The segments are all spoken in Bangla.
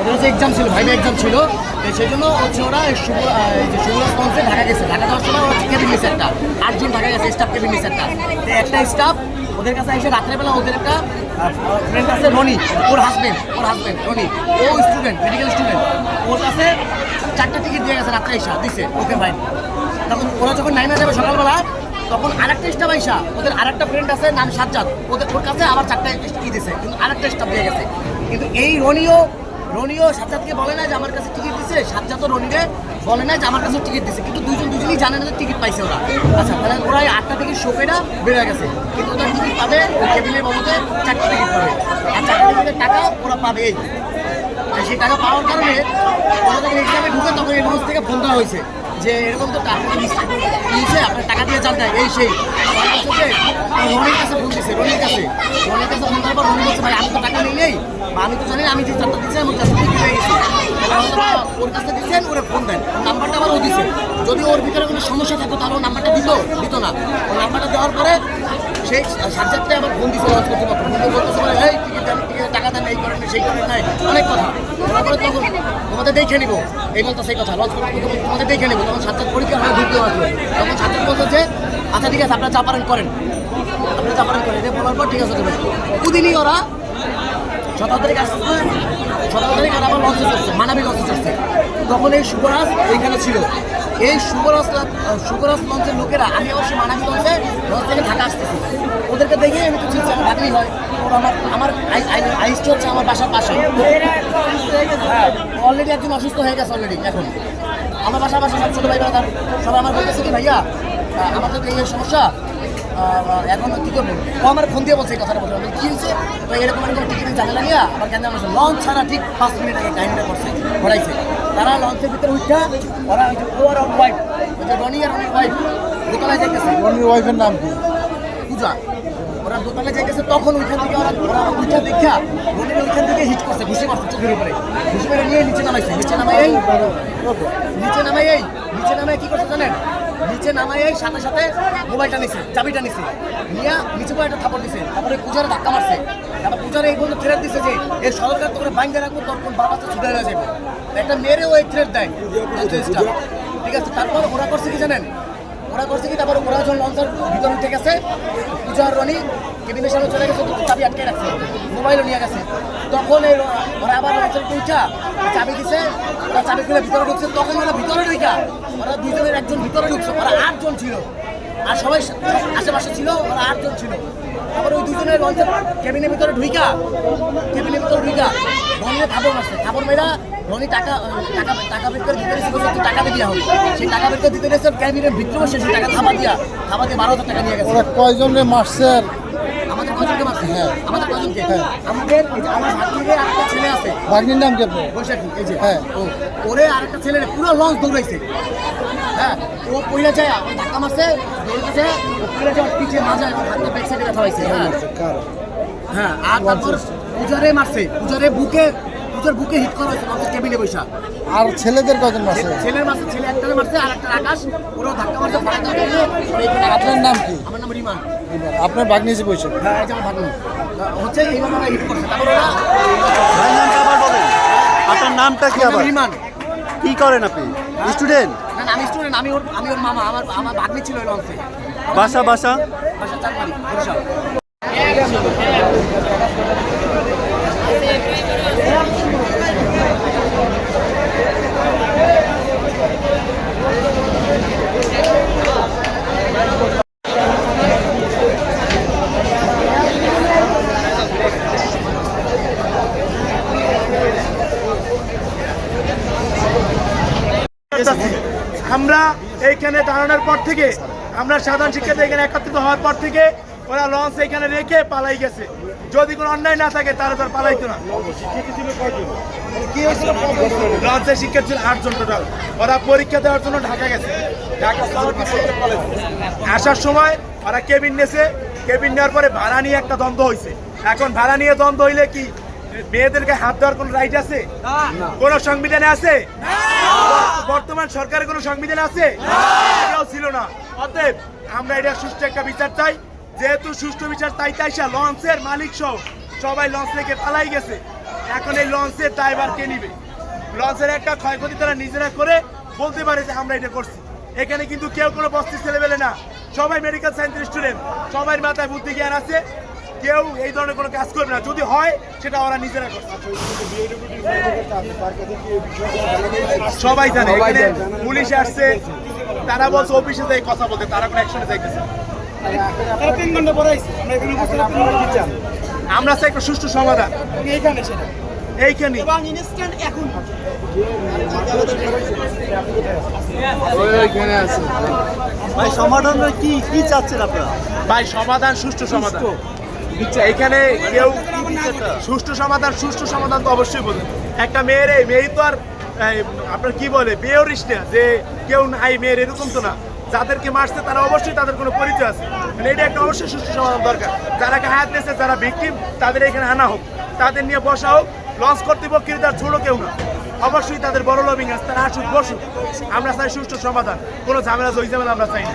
ওদের হচ্ছে এক্সাম ছিল ভাইবা এক্সাম ছিল। সেই জন্য হচ্ছে ওরা যে স্পন্সে ঢাকা গেছে। ঢাকা যাওয়ার সময় ওরা কেবিন নিছে একটা। আটজন ঢাকা গেছে স্টাফ কেবিন নিছে একটা। একটা স্টাফ ওদের কাছে এসে রাত্রেবেলা ওদের একটা ফ্রেন্ড আছে রনি, ওর হাজবেন্ড ওর হাজবেন্ড রনি। ও স্টুডেন্ট মেডিকেল স্টুডেন্ট ওর কাছে চারটা টিকিট দিয়ে গেছে রাত্রে এসা, দিছে ওকে ভাই। তখন ওরা যখন নাইমে যাবে সকালবেলা, তখন আরেকটা স্টাফ আইসা, ওদের আরেকটা ফ্রেন্ড আছে, নাম সাজ্জাদ। ওদের, ওর কাছে আবার চারটা কি দিছে, কিন্তু আরেকটা স্টাফ দিয়ে গেছে। কিন্তু এই রনিও রনিও সাজ্জাদকে বলে না যে আমার কাছে টিকিট দিছে, সাজ্জাদও রনিকে বলে না যে আমার কাছে টিকিট দিছে, কিন্তু দুজন দুজনই জানে না যে টিকিট পাইছে ওরা। আচ্ছা তাহলে ওরা আটটা থেকে শোকেরা বেড়ে গেছে। কিন্তু ওরা টিকিট পাবে কেবিনের বাবুতে চারটে টিকিট পাবে আর চারটে টিকিটের টাকা ওরা পাবে। সেই টাকা পাওয়ার কারণে ওরা যখন এক্সামে ঢুকে তখন এই থেকে ফোন দেওয়া হয়েছে। যে এরকম তো টাকা নিয়েছে আপনার টাকা দিয়ে জানতে এই সেই। রনির কাছে ফোন দিছে, রনির কাছে। রনির কাছে ফোন করার পর রনি বলছে, ভাই, আমি তো টাকা নেই নেই। আমি তো জানি আমি যে চারটা দিচ্ছি আমি চারটা হয়ে গেছি। ওর কাছে দিচ্ছেন, ওরে ফোন দেন। নাম্বারটা আবার ও দিছে। যদি ওর ভিতরে কোনো সমস্যা থাকতো তাহলে ও নাম্বারটা দিত দিত না। ও নাম্বারটা দেওয়ার পরে সেই সাবজেক্টে আবার ফোন দিছে লঞ্চ কর্তৃপক্ষ ফোন দিয়ে বলতেছে বলে, এই টিকিট দেন টিকিটের টাকা দেন এই করেন সেই করেন নাই। অনেক কথা। তারপরে তখন তোমাদের দেখে নিবো। এই বলতো সেই কথা। লঞ্চ কর্তৃপক্ষ তোমাদের দেখে নিবো। তখন ছাত্র পরীক্ষা হয়ে ঢুকতে আসবে তখন ছাত্র বলছে যে আচ্ছা ঠিক আছে আপনারা চাপারেন করেন। আপনারা চাপারেন করেন। এটা বলার পর ঠিক আছে দেবেন দুদিনই ওরা সতেরো তারিখ আসছে। সতেরো তারিখ আর আবার লঞ্চে চলছে মানাবি লঞ্চে চলছে তখন এই শুভরাজ এইখানে ছিল। এই শুভরাজ শুভরাজ লঞ্চের লোকেরা আমি অবশ্যই মানাবি লঞ্চে লঞ্চ থেকে ঢাকা আসতেছি। ওদেরকে দেখে আমি তো আমার ভাগ্নি হয়। ওরা আমার আমার আইসটা হচ্ছে আমার বাসার পাশে। অলরেডি একজন অসুস্থ হয়ে গেছে অলরেডি এখন। আমার বাসার পাশে সব ছোটো ভাই ব্রাদার সবাই আমার বলতেছে কি ভাইয়া আহ, আমাদের তো এই সমস্যা এখন কি করব? ও আমার ফোন দিয়ে বলছে এই কথাটা বলছে। কি হয়েছে? তো এরকম এরকম টিকিটের ঝামেলা নিয়ে আমার কেন আমার লঞ্চ ছাড়া ঠিক পাঁচ মিনিট আগে কাহিনীটা করছে ঘোরাইছে। তারা লঞ্চের ভিতরে উঠা ওরা ওই যে ও আর ওর ওয়াইফ ওই যে রনি আর রনির ওয়াইফ দোতলায় যাইতেছে। রনির ওয়াইফের নাম কি? পূজা। ওরা দোতলায় যাইতেছে তখন ওইখান থেকে ওরা ওরা উঠা দেখা রনির ওইখান থেকে হিট করছে ঘুষি মারছে চোখের উপরে। ঘুষি মেরে নিয়ে নিচে নামাইছে নিচে নামাই এই নিচে নামাই এই নিচে নামাই কি করছে জানেন? নিচে নামাই এই সাথে সাথে মোবাইলটা নিছে চাবিটা নিছে। নিয়ে নিচে করে একটা থাপড় দিছে তারপরে পূজারে ধাক্কা মারছে। তারপর পূজারে এই বন্ধু থ্রেট দিছে যে এই সরকার তোমরা বাইন্দে রাখব তখন বাবা তো ছুটে যাবে। একটা মেরে ওই থ্রেট দেয়। ঠিক আছে তারপর ওরা করছে কি জানেন? ওরা করছে কি? তারপর ওরা যখন লঞ্চের ভিতরে উঠে গেছে আর রনি কেবিনের সামনে চলে গেছে তো চাবি আটকে রাখছে মোবাইলও নিয়ে গেছে। তখন এই ওরা আবার লঞ্চের উঠা, চাবি দিছে, ওরা চাবি খুলে ভিতরে ঢুকছে, তখন ওরা ভিতরে ঢুকা ওরা দুজনের একজন ভিতরে ঢুকছে, ওরা আটজন ছিল। আর সবাই আশেপাশে ছিল ওরা আটজন ছিল। তারপর ওই দুজনের লঞ্চের কেবিনের ভিতরে ঢুইকা কেবিনের ভিতরে ঢুইকা রনির খাবার মারছে। খাবার মেয়েরা রনি টাকা টাকা টাকা বের করে দিতে এসেছে বলছে টাকা দিয়ে হবে সেই টাকা বের করে দিতে এসেছে ক্যাবিনের ভিতরে বসে সেই টাকা থামা দিয়া থামা দিয়ে বারো হাজার টাকা নিয়ে গেছে। ওরা কয়জনে মারছে আমাদের কজনকে মারছে? হ্যাঁ। আমাদের কজনকে আমাদের আমার ভাগ্নিরে আরেকটা ছেলে আছে। ভাগ্নির নাম কি বৈশাখী এই যে। হ্যাঁ। ও ওরে আরেকটা ছেলে পুরো লঞ্চ দৌড়াইছে। হ্যাঁ ও পইলা যায় ও ধাক্কা মারছে দৌড়াইছে ও পইলা যায় ওর পিছে মাজায় ওর ব্যাক সাইডে ব্যথা হয়েছে। হ্যাঁ হ্যাঁ আর তারপর পূজারে মারছে পূজারে বুকে পূজার বুকে হিট করা হয়েছে লঞ্চের কেবিনে বৈশা আর ছেলেদের মারছে? ছেলের মারছে ছেলে একটারে মারছে আর একটা আকাশ ওরাও ধাক্কা মারছে ফাঁকা দিয়ে আপনার নাম কি? আমার নাম রিমান আপনার ভাগ্নি এসে বসে। হ্যাঁ এই যে আমার ভাগ্নি। হচ্ছে এইভাবে ওরা হিট করছে। তারপর ওরা নামটা আপনার নামটা কি আবার? রিমান। কি করেন আপনি? স্টুডেন্ট না না, আমি ওর আমি ওর মামা আমার আমার ভাগ্নি ছিল লঞ্চে বাসা বাসা? বাসা চাকরি বরিশাল। আমরা এইখানে দাঁড়ানোর পর থেকে আমরা সাধারণ শিক্ষার্থী এখানে একত্রিত হওয়ার পর থেকে ওরা লঞ্চ এখানে রেখে পালাই গেছে। যদি কোনো অন্যায় না থাকে তার পালাইতো না। লঞ্চের শিক্ষার্থী ছিল আটজন টোটাল ওরা পরীক্ষা দেওয়ার জন্য ঢাকা গেছে। ঢাকা। আসার সময় ওরা কেবিন নেছে। কেবিন নেওয়ার পরে ভাড়া নিয়ে একটা দ্বন্দ্ব হয়েছে এখন ভাড়া নিয়ে দ্বন্দ্ব হইলে কি মেয়েদেরকে হাত দেওয়ার কোনো রাইট আছে? কোন সংবিধানে আছে? বর্তমান সরকারের কোনো সংবিধান আছে? এটাও ছিল না। অতএব আমরা এটা সুষ্ঠু একটা বিচার চাই। যেহেতু সুষ্ঠু বিচার চাইতে আইসা লঞ্চের মালিক সহ সবাই লঞ্চ থেকে পালাই গেছে। এখন এই লঞ্চের ড্রাইভার কে নিবে? লঞ্চের একটা ক্ষয়ক্ষতি তারা নিজেরা করে বলতে পারে যে আমরা এটা করছি। এখানে কিন্তু কেউ কোনো বস্তির ছেলেবেলে না। সবাই মেডিকেল সায়েন্স স্টুডেন্ট সবাই মাথায় বুদ্ধি জ্ঞান আছে। কেউ এই ধরনের কোনো কাজ করবে না। যদি হয় সেটা ওরা নিজেরা করছে সবাই জানে এখানে পুলিশ আসছে তারা বলছে অফিসে যাই কথা বলতে তারা কোনো অ্যাকশনে যাইতেছে আমরা চাই একটা সুষ্ঠু সমাধান। এইখানে ভাই সমাধান কি? কি চাচ্ছেন আপনারা? ভাই সমাধান সুষ্ঠু সমাধান। এইখানে কেউ সুষ্ঠু সমাধান সুষ্ঠু সমাধান তো অবশ্যই বলুন। একটা মেয়ের এই মেয়ে তো আর আপনার কি বলে বেয়রিস না, যে কেউ নাই, মেয়ের এরকম তো না। যাদেরকে মারছে, তারা অবশ্যই তাদের কোনো পরিচয় আছে। মানে এটা একটা অবশ্যই সুষ্ঠু সমাধান দরকার। যারা হায়াত নিয়েছে যারা ভিকটিম তাদের এখানে আনা হোক। তাদের নিয়ে বসা হোক। লঞ্চ কর্তৃপক্ষের তার ছোট কেউ না। অবশ্যই তাদের বড় লবিং আছে, তারা আসুক, বসুক। আমরা চাই সুষ্ঠু সমাধান। কোনো ঝামেলা জয় ঝামেলা আমরা চাই না।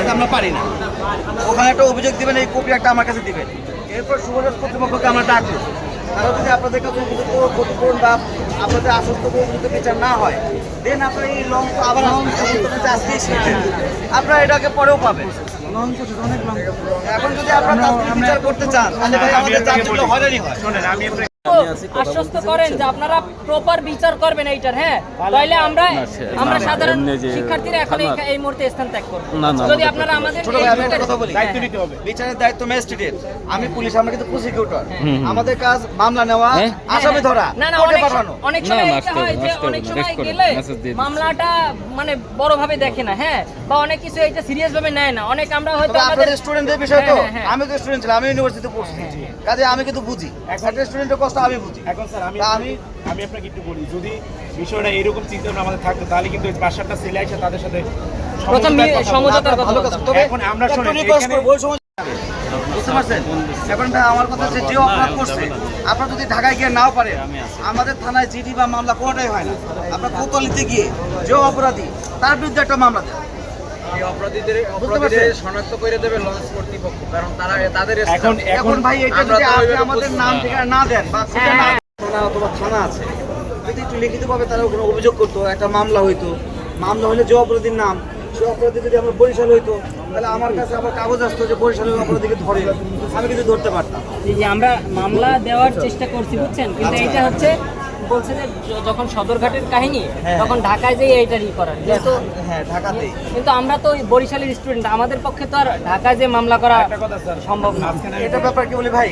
এটা আমরা পারি না। ওখানে একটা অভিযোগ দিবেন এই কপি একটা আমার কাছে দিবেন। এরপর সুভাষ কর্তৃপক্ষকে আমরা ডাকবো। তারা যদি আপনাদের কাছে উপযুক্ত ক্ষতিপূরণ বা আপনাদের আশ্বস্ত উপযুক্ত বিচার না হয় দেন আপনার এই লং আবার আজকেই শিখবেন আপনারা এটাকে পরেও পাবেন। এখন যদি আপনারা বিচার করতে চান তাহলে ভাই আমাদের হয়রানি হয়। শোনেন আমি আপনাকে আশ্বস্ত করেন যে আপনারা প্রপার বিচার করবেন এইটার হ্যাঁ? তাইলে আমরা আমরা সাধারণ শিক্ষার্থীরা এখন এই এই মুহূর্তে স্থান ত্যাগ করব। যদি আপনারা আমাদের ছোট ভাই আমি কথা বলি। দায়িত্ব নিতে হবে। বিচারের দায়িত্ব ম্যাজিস্ট্রেটের। আমি পুলিশ আমরা কিন্তু প্রসিকিউটর আমাদের কাজ মামলা নেওয়া আসামি ধরা না না অনেক অনেক সময় এটা হয় যে অনেক সময় গেলে মামলাটা মানে বড় ভাবে দেখে না হ্যাঁ? বা অনেক কিছু এটা সিরিয়াস ভাবে নেয় না। অনেক আমরা হয়তো আমাদের স্টুডেন্টদের বিষয় তো। হ্যাঁ, হ্যাঁ, হ্যাঁ। আমি তো স্টুডেন্ট ছিলাম আমি ইউনিভার্সিটিতে পড়ছি। কাজে আমি কিন্তু বুঝি। একটা স্টুডেন্টের কষ্ট আমি বুঝি। এখন স্যার আমি আমি আমি আপনাকে একটু বলি যদি বিষয়টা এরকম চিন্তা আমাদের থাকতো তাহলে কিন্তু পাঁচ সাতটা ছেলে আসে তাদের সাথে প্রথম সমঝোতার কথা তবে এখন আমরা request এখানে- করব, ওই সময় বুঝতে পারছেন? এখন আমার কথা হচ্ছে যে অপরাধ করছে আপনার যদি ঢাকায় গিয়ে নাও পারে আমাদের থানায় জিডি বা মামলা কোনোটাই হয় না। আপনার কোতলিতে গিয়ে যে অপরাধী তার বিরুদ্ধে একটা মামলা দেন। বুঝতে পারছেন? শনাক্ত করে দেবে লঞ্চ কর্তৃপক্ষ কারণ তারা তাদের এখন এখন এখন ভাই এটা যদি আপনি আমাদের নাম ঠিকানা না দেন বা খুঁজে না। থানা অথবা থানা আছে। যদি একটু লিখিতভাবে তারা ওখানে অভিযোগ করতো একটা মামলা হইতো মামলা হলে যে অপরাধীর নাম সে অপরাধী যদি আমার বরিশাল হইতো তাহলে আমার কাছে আবার কাগজ আসতো যে বরিশালের অপরাধীকে ধরে। আমি কিন্তু ধরতে পারতাম। এই যে আমরা মামলা দেওয়ার চেষ্টা করছি বুঝছেন? কিন্তু এইটা হচ্ছে বলছে যে যখন সদরঘাটের কাহিনী হ্যাঁ। তখন ঢাকায় যেয়ে এইটার ই করার। কিন্তু হ্যাঁ ঢাকাতেই। কিন্তু আমরা তো ওই বরিশালের স্টুডেন্ট আমাদের পক্ষে তো আর ঢাকায় যে মামলা করা একটা কথা স্যার সম্ভব না। এটা ব্যাপার কি বলি ভাই?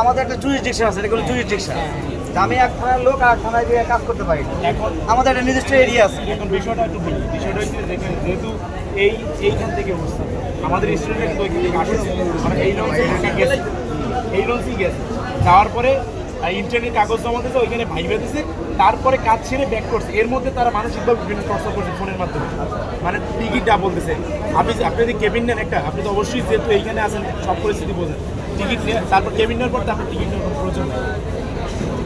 আমাদের একটা জুরিসডিকশন আছে এটা কোনো জুরিসডিকশন আমি এক থানার লোক আর থানায় গিয়ে কাজ করতে পারি না। এখন আমাদের একটা নির্দিষ্ট এরিয়া আছে। এখন বিষয়টা একটু বলি বিষয়টা হচ্ছে যেহেতু এই এইখান থেকে অবস্থা। আমাদের স্টুডেন্ট কিন্তু ওইখান থেকে আসছে মানে এই লঞ্চে ঢাকা গেছে। এই লঞ্চেই গেছে। যাওয়ার পরে ইন্টারনেট কাগজ জমা দিয়েছে, ওইখানে ভাইবে দিছে তারপরে কাজ ছেড়ে ব্যাক করছে। এর মধ্যে তারা মানসিকভাবে বিভিন্ন টর্চার করছে ফোনের মাধ্যমে। মানে টিকিটটা বলতেছে। আপনি আপনি যদি কেবিন নেন একটা, আপনি তো অবশ্যই যেহেতু এইখানে আছেন, সব পরিস্থিতি বোঝেন। টিকিট নিয়ে তারপর কেবিন নেওয়ার পর তো আপনার টিকিট নেওয়ার প্রয়োজন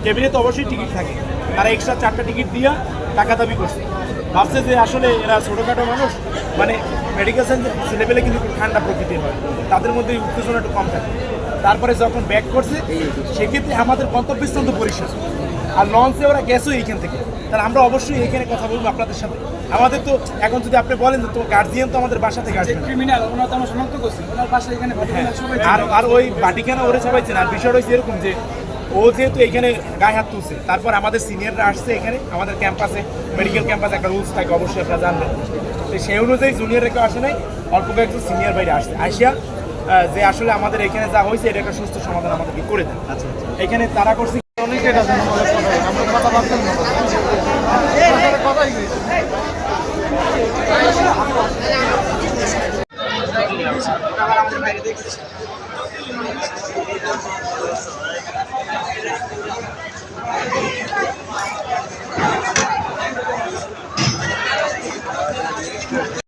কেবিনে তো অবশ্যই টিকিট থাকে। তারা এক্সট্রা চারটা টিকিট দিয়ে টাকা দাবি করছে। ভাবছে যে আসলে এরা ছোটোখাটো মানুষ। মানে মেডিকেল সায়েন্স লেভেলে কিন্তু ঠান্ডা প্রকৃতির হয়। তাদের মধ্যে উত্তেজনা একটু কম থাকে। তারপরে যখন ব্যাক করছে সেক্ষেত্রে আমাদের গন্তব্যস্থান তো পরিষ্কার আর লঞ্চে ওরা গেছো এইখান থেকে। তাহলে আমরা অবশ্যই এখানে কথা বলব আপনাদের সাথে। আমাদের তো এখন যদি আপনি বলেন তো গার্জিয়ান তো আমাদের বাসা থেকে আসবে ক্রিমিনাল ওনার তো আমরা শনাক্ত করছি। ওনার পাশে এখানে আর আর ওই বাটিখানা ওরে সবাই চেনে। আর বিষয়টা হচ্ছে এরকম যে ও যেহেতু এখানে গায়ে হাত তুলছে তারপর আমাদের সিনিয়ররা আসছে এখানে আমাদের ক্যাম্পাসে মেডিকেল ক্যাম্পাসে একটা রুলস থাকে অবশ্যই আপনারা জানবেন। তো সেই অনুযায়ী জুনিয়ররা কেউ আসে নাই অল্প কয়েকজন সিনিয়র বাইরে আসছে। আসিয়া যে আসলে আমাদের এখানে যা হয়েছে এটা একটা সুস্থ সমাধান আমাদেরকে করে দেন। আচ্ছা এখানে তারা করছে অনেকে আমরা কথা